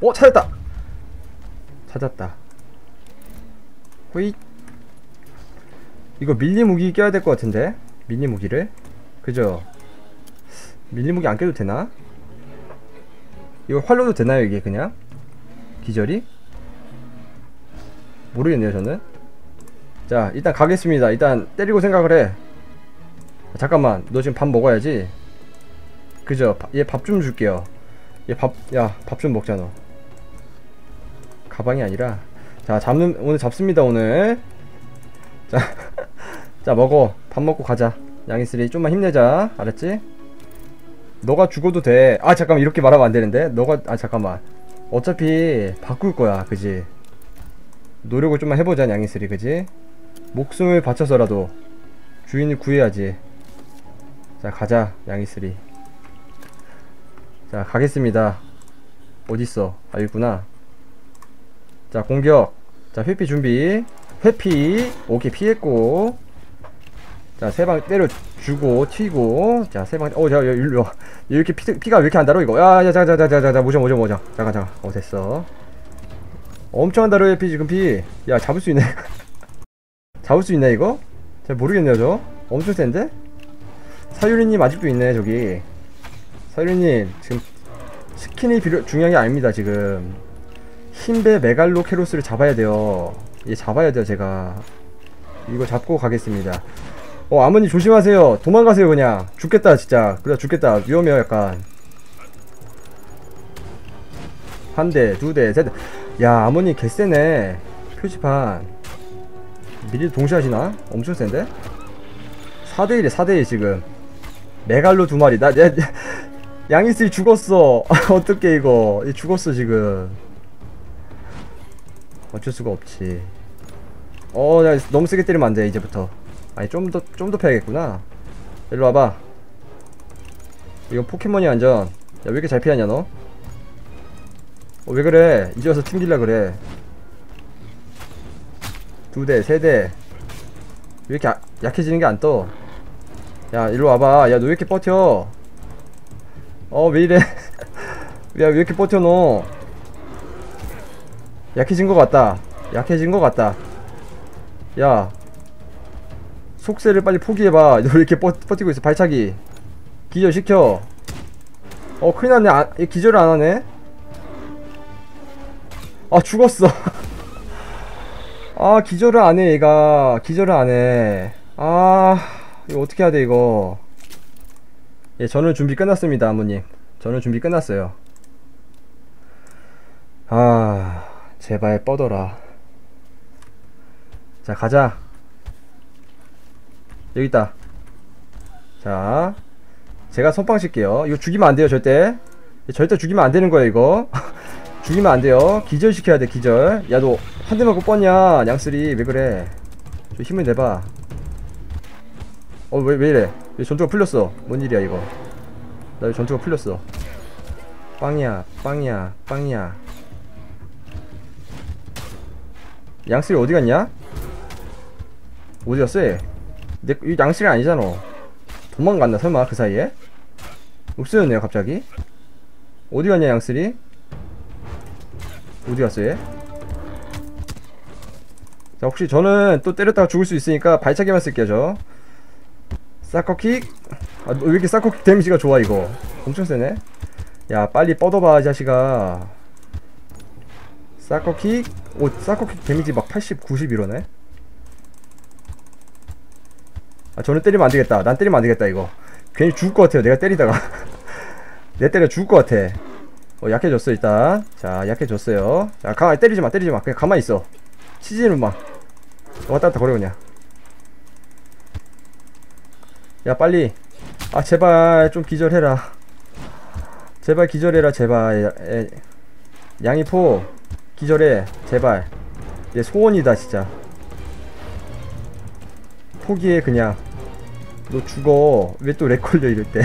어 찾았다. 찾았다. 호잇. 이거 밀리 무기 껴야 될 것 같은데? 밀리 무기를? 그죠? 밀리 무기 안 껴도 되나? 이거 활로도 되나요 이게 그냥? 기절이? 모르겠네요 저는 자 일단 가겠습니다. 일단 때리고 생각을 해. 잠깐만 너 지금 밥 먹어야지. 그죠? 얘 밥 좀 줄게요. 얘 밥 야 밥 좀 먹자 너. 가방이 아니라. 자 잡는 오늘 잡습니다 오늘. 자, 자 먹어. 밥 먹고 가자. 양이슬이 좀만 힘내자. 알았지? 너가 죽어도 돼아 잠깐만 이렇게 말하면 안되는데? 너가 아 잠깐만. 어차피 바꿀 거야 그지? 노력을 좀만 해보자 양이슬이 그지 목숨을 바쳐서라도 주인을 구해야지. 자 가자 양이슬이. 자 가겠습니다. 어딨어? 아 있구나. 자 공격. 자 회피 준비. 회피. 오케이 피했고. 자 세 방 때려주고 튀고. 자 세방 어자 일로 이렇게 피, 피가 왜 이렇게 안 달아 이거? 야야 자자자자자 모자 모자 모자 잠깐 잠깐. 어 됐어. 엄청 안 달아요 피 지금 피야 잡을 수 있네 잡을 수 있네 이거? 잘 모르겠네요 저. 엄청 센데? 사유리님 아직도 있네 저기. 사유리님 지금 스킨이 필요 중요한 게 아닙니다 지금. 흰배 메갈로 캐로스를 잡아야 돼요. 얘 잡아야 돼요 제가. 이거 잡고 가겠습니다. 어 아버님 조심하세요. 도망가세요 그냥. 죽겠다 진짜. 그래 죽겠다. 위험해요 약간. 한 대, 두 대, 세 대. 야, 아버님 개쎄네. 표지판. 미리 동시에 하시나? 엄청 센데? 4대1에 4대1 지금. 메갈로 두 마리. 나, 야, 양이슬 죽었어. 어떻게 이거. 얘 죽었어, 지금. 어쩔 수가 없지. 어, 야, 너무 세게 때리면 안 돼, 이제부터. 아니, 좀 더, 좀 더 패야겠구나. 일로 와봐. 이건 포켓몬이 완전. 야, 왜 이렇게 잘 피하냐, 너? 어, 왜 그래? 이제 와서 튕길라 그래. 두 대, 세 대. 왜 이렇게 아, 약해지는 게 안 떠? 야, 일로 와봐. 야, 너 왜 이렇게 버텨? 어, 왜 이래? 야, 왜 이렇게 버텨, 너? 약해진 것 같다. 약해진 것 같다. 야. 속세를 빨리 포기해봐. 너 왜 이렇게 버, 버티고 있어? 발차기. 기절시켜. 어, 큰일 났네. 아, 얘 기절을 안 하네? 아, 죽었어. 아, 기절을 안 해, 얘가. 기절을 안 해. 아, 이거 어떻게 해야 돼, 이거. 예, 저는 준비 끝났습니다, 아버님. 저는 준비 끝났어요. 아, 제발 뻗어라. 자, 가자. 여기 있다. 자, 제가 선빵 칠게요. 이거 죽이면 안 돼요, 절대. 절대 죽이면 안 되는 거예요, 이거. 죽이면 안 돼요. 기절시켜야 돼, 기절. 야, 너 한 대 맞고 뻗냐, 양쓰리. 왜 그래? 좀 힘을 내봐. 어, 왜, 왜 이래? 왜 전투가 풀렸어? 뭔 일이야, 이거? 나 왜 전투가 풀렸어? 빵이야, 빵이야, 빵이야. 양쓰리 어디 갔냐? 어디 갔어, 얘? 내, 이 양쓰리 아니잖아. 도망갔나, 설마, 그 사이에? 없어졌네요, 갑자기. 어디 갔냐, 양쓰리? 어디 갔어, 얘? 자, 혹시 저는 또 때렸다가 죽을 수 있으니까 발차기만 쓸게요, 저. 사커킥. 아, 왜 이렇게 사커킥 데미지가 좋아, 이거. 엄청 세네. 야, 빨리 뻗어봐, 이 자식아. 사커킥. 오, 사커킥 데미지 막 80, 90 이러네. 아, 저는 때리면 안 되겠다. 난 때리면 안 되겠다, 이거. 괜히 죽을 것 같아요, 내가 때리다가. 내 때려 죽을 것 같아. 어, 약해졌어, 일단. 자, 약해졌어요. 자, 가만히 때리지 마, 때리지 마. 그냥 가만히 있어. 치지는 마. 왔다 갔다 거려, 그냥. 야, 빨리. 아, 제발, 좀 기절해라. 제발 기절해라, 제발. 야, 에, 양이포, 기절해. 제발. 얘 소원이다, 진짜. 포기해, 그냥. 너 죽어. 왜 또 렉 걸려, 이럴 때.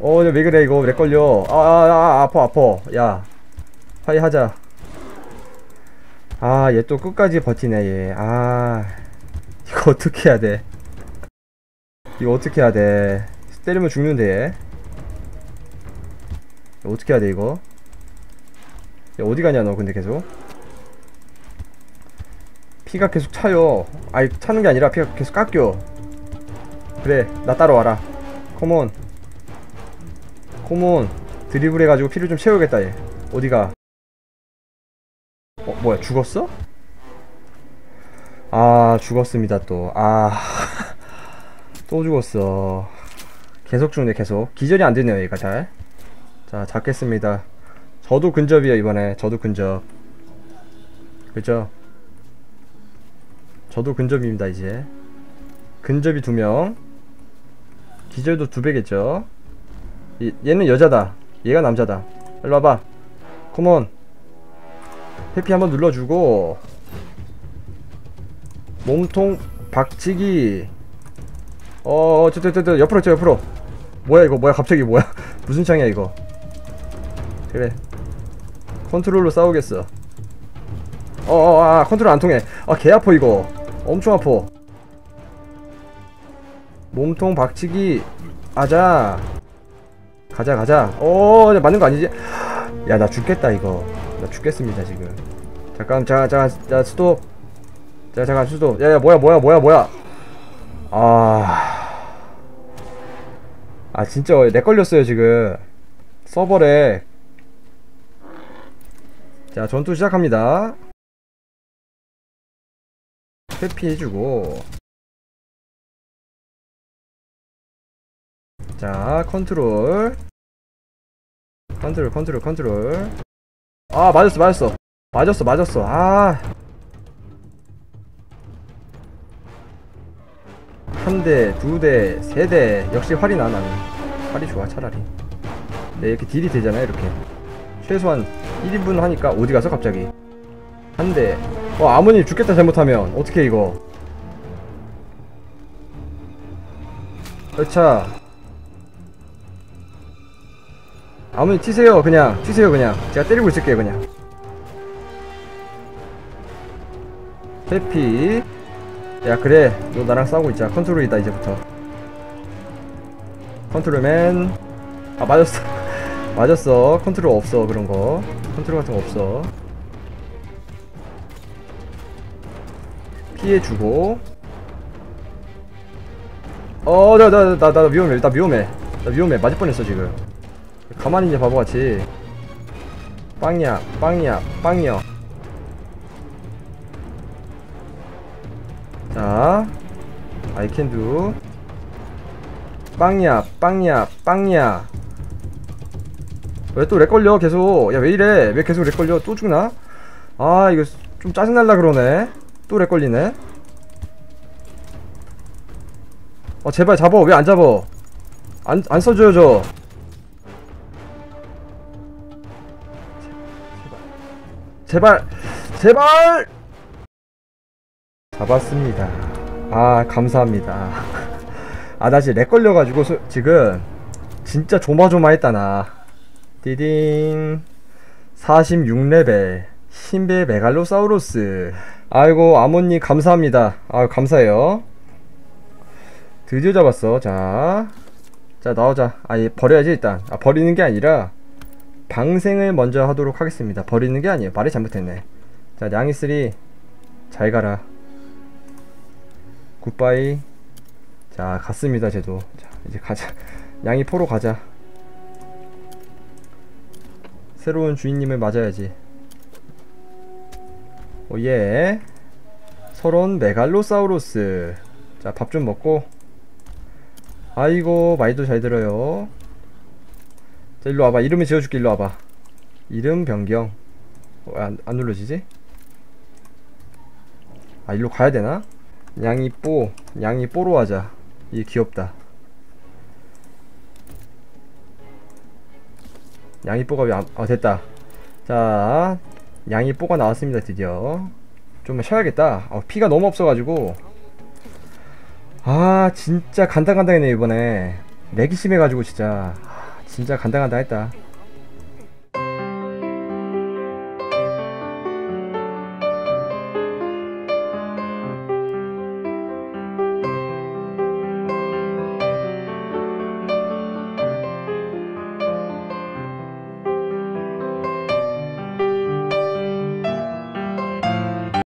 어, 왜 그래, 이거. 렉 걸려. 아, 아, 아, 아파, 아파. 야. 화해하자. 아, 얘 또 끝까지 버티네, 얘. 아, 이거 어떻게 해야 돼? 이거 어떻게 해야 돼? 때리면 죽는데, 얘. 어떻게 해야 돼, 이거? 야, 어디 가냐, 너, 근데 계속? 피가 계속 차요. 아니, 차는 게 아니라 피가 계속 깎여. 그래, 나 따라와라. 컴온. 컴온. 드리블 해가지고 피를 좀 채우겠다, 얘. 어디가? 어, 뭐야, 죽었어? 아, 죽었습니다, 또. 아. 또 죽었어. 계속 죽네, 계속. 기절이 안 되네요, 얘가 잘. 자, 잡겠습니다. 저도 근접이에요, 이번에. 저도 근접. 그죠? 저도 근접입니다, 이제. 근접이 두 명. 기절도 두 배겠죠? 이, 얘는 여자다. 얘가 남자다. 일로 와봐. 컴온. 해피 한번 눌러주고. 몸통 박치기. 어, 저, 저, 저, 저, 옆으로, 저, 옆으로. 뭐야, 이거, 뭐야, 갑자기 뭐야. 무슨 창이야, 이거. 그래. 컨트롤로 싸우겠어. 어, 어, 아, 컨트롤 안 통해. 아, 개 아파, 이거. 엄청 아파. 몸통 박치기. 아자. 가자, 가자. 어, 이제 맞는 거 아니지? 야, 나 죽겠다, 이거. 나 죽겠습니다, 지금. 잠깐, 잠깐, 잠깐, 자, 스톱. 자, 잠깐, 스톱. 야, 야, 뭐야, 뭐야, 뭐야, 뭐야. 아. 아, 진짜, 내 걸렸어요, 지금. 서버에. 자, 전투 시작합니다. 회피해주고. 자, 컨트롤. 컨트롤, 컨트롤, 컨트롤. 아, 맞았어, 맞았어. 맞았어, 맞았어. 아. 한 대, 두 대, 세 대. 역시 활이 나, 나는. 활이 좋아, 차라리. 네, 이렇게 딜이 되잖아, 이렇게. 최소한 1인분 하니까 어디 가서 갑자기. 한 대. 어, 아버님 죽겠다, 잘못하면. 어떻게 이거. 열차. 아버님 튀세요, 그냥. 튀세요, 그냥. 제가 때리고 있을게요, 그냥. 해피. 야 그래. 너 나랑 싸우고 있자. 컨트롤이다 이제부터. 컨트롤맨. 아 맞았어. 맞았어. 컨트롤 없어 그런거. 컨트롤 같은 거 없어. 피해주고. 어나 나나나 위험해. 나 위험해. 나 위험해. 맞을 뻔했어 지금 가만히 있냐 바보같이 빵이야 빵이야 빵이야 자, do. 빵이야, 빵이야, 빵이야. 왜 또 렉 걸려, 계속. 야, 왜 이래? 왜 계속 렉 걸려? 또 죽나? 아, 이거 좀 짜증날라 그러네. 또 렉 걸리네. 어, 제발 잡어. 왜 안 잡어? 안, 안 써줘요, 저. 제발, 제발! 잡았습니다. 아, 감사합니다. 아, 나 지금 렉 걸려가지고, 소, 지금, 진짜 조마조마했다, 나. 디딩. 46레벨. 신베 메갈로사우루스. 아이고, 아모님, 감사합니다. 아 감사해요. 드디어 잡았어. 자. 자, 나오자. 아, 얘 버려야지, 일단. 아, 버리는 게 아니라, 방생을 먼저 하도록 하겠습니다. 버리는 게 아니에요. 말이 잘못했네. 자, 냥이3. 잘 가라. 굿바이 자 갔습니다 쟤도 자 이제 가자 양이 포로 가자 새로운 주인님을 맞아야지 오예 서론 메갈로사우루스 자 밥 좀 먹고 아이고 말도 잘 들어요 자 일로 와봐. 이름을 지어줄게. 일로 와봐. 이름 변경. 어, 안, 안 눌러지지? 아 일로 가야되나? 양이 뽀 양이 뽀로 하자. 이 귀엽다. 양이 뽀가 왜 안.. 아 됐다. 자 양이 뽀가 나왔습니다 드디어. 좀 쉬어야겠다. 어, 피가 너무 없어가지고. 아 진짜 간당간당했네 이번에. 맥이 심해가지고 진짜 진짜 간당간당했다